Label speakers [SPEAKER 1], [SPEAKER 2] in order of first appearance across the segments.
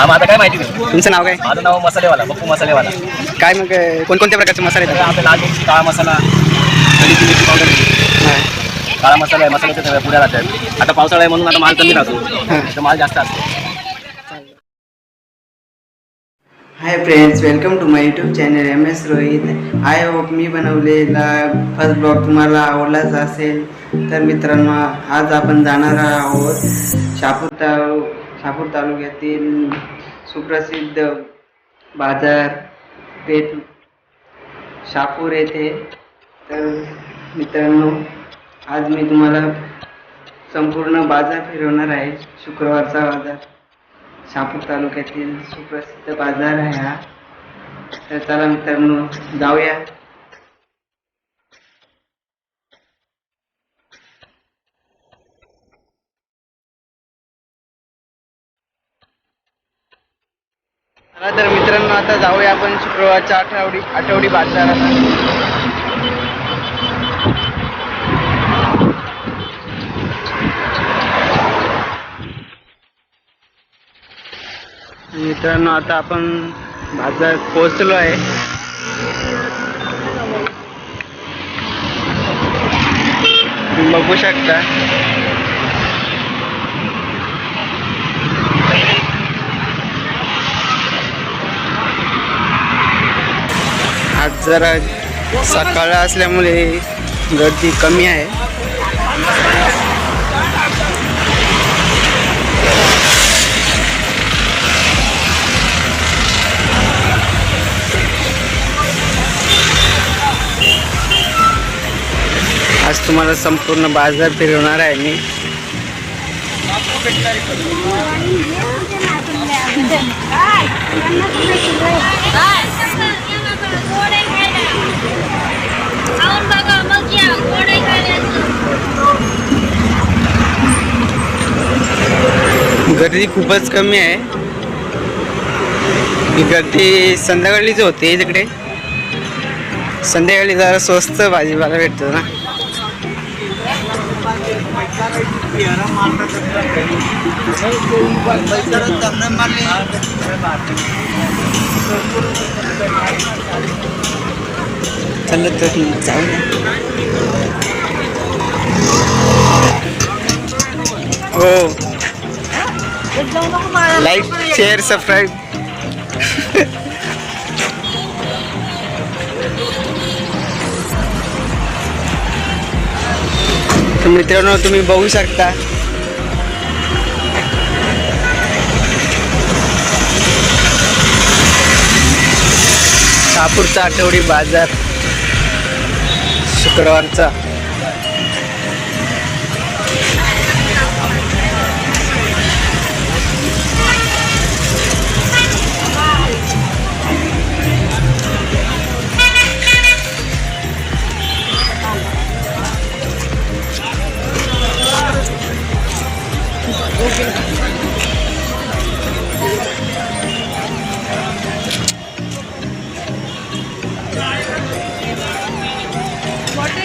[SPEAKER 1] हा माझं काय माहिती नाही
[SPEAKER 2] तुमचं नाव काय?
[SPEAKER 1] माझं नाव मसालेवाला बप्पू मसालेवाला.
[SPEAKER 2] काय मग अं, कोणकोणत्या प्रकारचे मसाले
[SPEAKER 1] तर
[SPEAKER 2] आहेत
[SPEAKER 1] आपले लाल मिरची काळा मसाला कढीची मिरची पावडर. काळा मसाला आहे मसाल्याच्या सगळ्या पुऱ्या राहतात. आता पावसाळा आहे म्हणून आता माल कमी राहतो.
[SPEAKER 2] हां.
[SPEAKER 1] तर माल जास्त असतो.
[SPEAKER 2] Hi friends welcome to my YouTube channel M S Rohit I hope मी बनवलेला फर्स्ट ब्लॉग तुम्हाला आवडलाच असेल. तर मित्रांनो आज आपण जाणार आहोत शहापूर तालु शहापूर तालुक्यातील सुप्रसिद्ध बाजार पेठ शहापूर येथे. तर मित्रांनो आज मी तुम्हाला संपूर्ण बाजार फिरवणार आहे. शुक्रवारचा बाजार. शहापूर तालुक्यातील सुप्रसिद्ध बाजार आहे हा. तर चला मित्रांनो जाऊया. चला तर मित्रांनो आता जाऊया आपण शुक्रवारच्या आठवडी आठवडी बाजारात मित्रांनो आता आपण बाजार पोहोचलो आहे. बघू शकता. आज जरा सकाळ असल्यामुळे गर्दी कमी आहे. आज तुम्हाला संपूर्ण बाजार फिरवणार आहे मी. गर्दी खूपच कमी आहे. गर्दी संध्याकाळीच होते तिकडे संध्याकाळी जरा स्वस्त भाजीपाला भेटतो ना. चला तर जाऊया हो. लाईक शेअर सबस्क्राईब मित्रांनो तुम्ही बघू शकता. कापूरचा आठवडी बाजार शुक्रवारचा.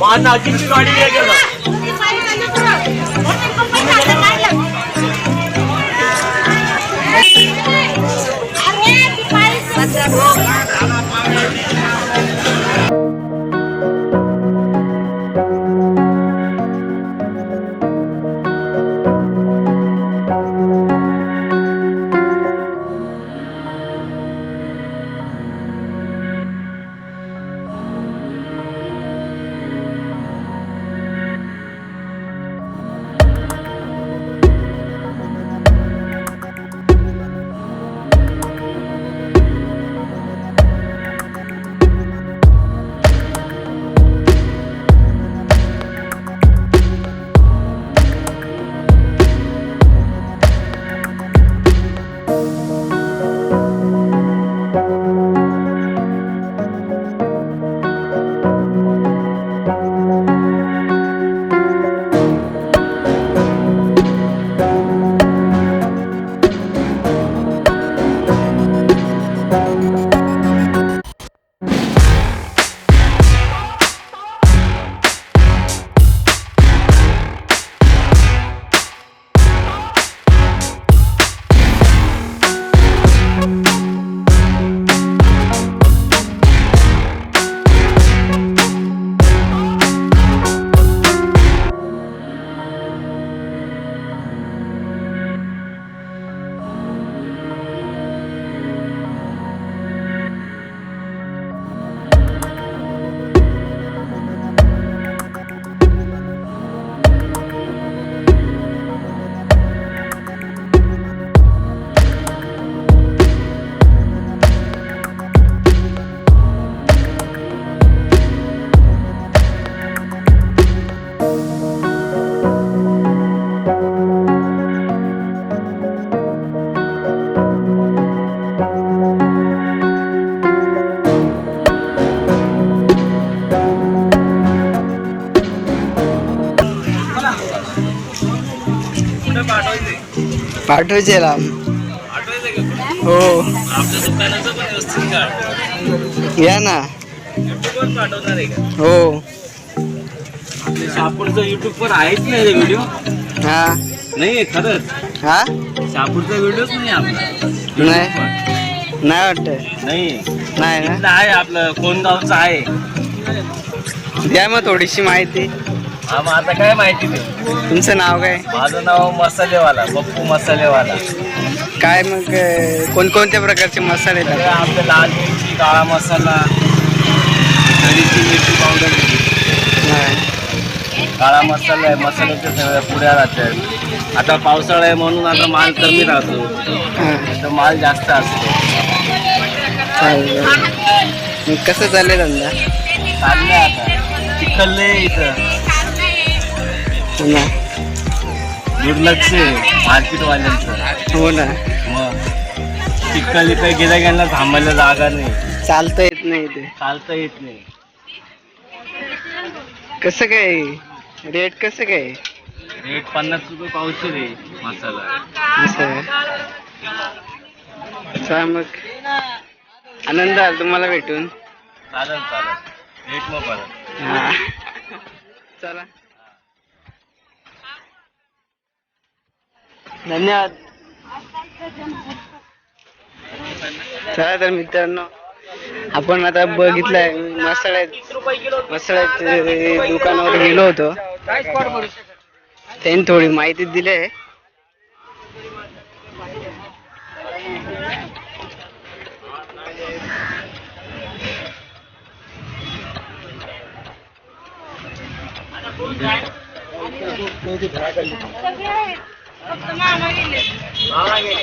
[SPEAKER 3] మా అన్న అగ్గించి Let's go.
[SPEAKER 2] पाठवायचे हो.
[SPEAKER 1] पण
[SPEAKER 2] या ना. हो.
[SPEAKER 1] शहापूरचं युट्यूब वर आहेच नाही रे व्हिडिओ
[SPEAKER 2] हा.
[SPEAKER 1] नाही खरंच.
[SPEAKER 2] हा?
[SPEAKER 1] शहापूरचा व्हिडिओच नाही आपला.
[SPEAKER 2] नाही. नाही वाटत
[SPEAKER 1] नाही
[SPEAKER 2] नाही ना?
[SPEAKER 1] आहे आपलं कोणगावचं आहे.
[SPEAKER 2] द्या मग थोडीशी माहिती.
[SPEAKER 1] हा मग आता काय माहिती नाही
[SPEAKER 2] तुमचं नाव काय?
[SPEAKER 1] माझं नाव मसालेवाला पप्पू मसालेवाला.
[SPEAKER 2] काय मग अं, कोणकोणत्या प्रकारचे मसाले
[SPEAKER 1] सगळं
[SPEAKER 2] टाकतात
[SPEAKER 1] आपलं लाल मिरची काळा मसाला कढीची मिरची पावडर. काळा मसाला आहे मसाल्याच्या सगळ्या पुड्या राहतात. आता पावसाळा आहे म्हणून आता माल कमी राहतो.
[SPEAKER 2] हा,
[SPEAKER 1] तर माल जास्त असतो.
[SPEAKER 2] चालेल. मग कसं चाललंय धंदा?
[SPEAKER 1] चाललंय आता. चिखलले इथं.
[SPEAKER 2] हो ना
[SPEAKER 1] दुर्लक्ष आहे मार्केटवाल्यांचं.
[SPEAKER 2] हो ना.
[SPEAKER 1] मग चिखल इथं गेल्या गेल्या थांबायला जागा नाही.
[SPEAKER 2] चालता येत नाही ते.
[SPEAKER 1] चालता येत नाही.
[SPEAKER 2] कसं काय? रेट कसं काय?
[SPEAKER 1] रेट पन्नास रुपये पावशे रे मसाला.
[SPEAKER 2] मग. आनंद आला तुम्हाला भेटून.
[SPEAKER 1] चालेल चालेल. रेट मग परत.
[SPEAKER 2] चला. धन्यवाद. चला तर मित्रांनो आपण आता बघितलंय मसाळ्यात मसाळ्यात दुकानावर गेलो होतो. त्यांनी थोडी माहिती दिली आहे. आपल्याला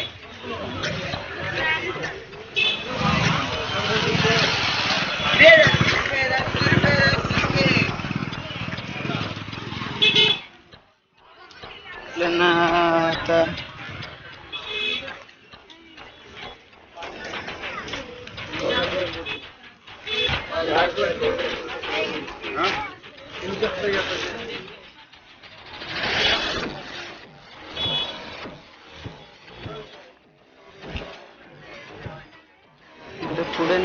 [SPEAKER 2] इकडं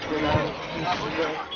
[SPEAKER 2] पुढे ना रे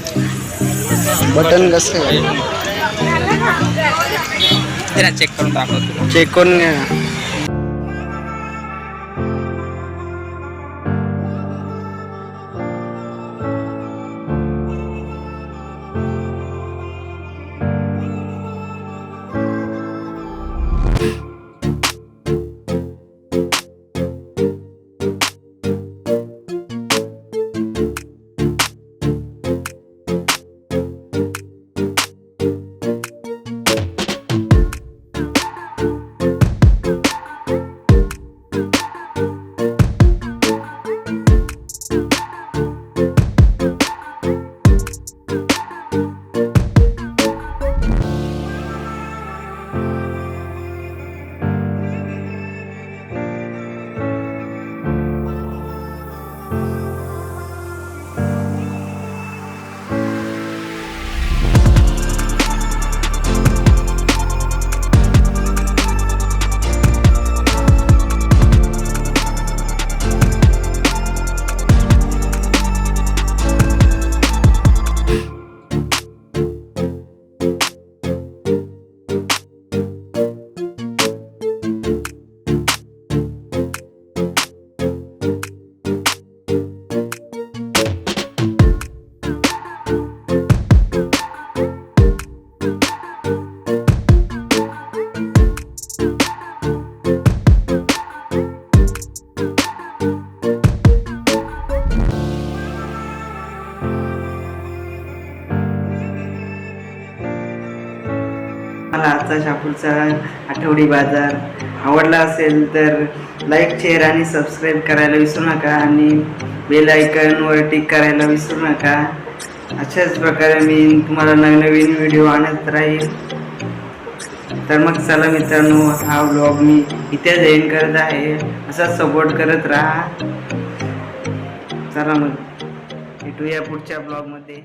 [SPEAKER 2] बटन कसं आहे?
[SPEAKER 1] चेक करून दाखवतो
[SPEAKER 2] चेक करून आजचा आठवडी बाजार. आवडला असेल तर लाईक शेअर आणि सबस्क्राईब करायला विसरू नका आणि बेल आयकनवर टिक करायला विसरू नका. अशाच प्रकारे मी तुम्हाला नवनवीन व्हिडिओ आणत राहील. तर मग चला मित्रांनो हा व्लॉग मी इथेच एंड करत आहे. असा सपोर्ट करत राहा. चला मग भेटूया पुढच्या ब्लॉगमध्ये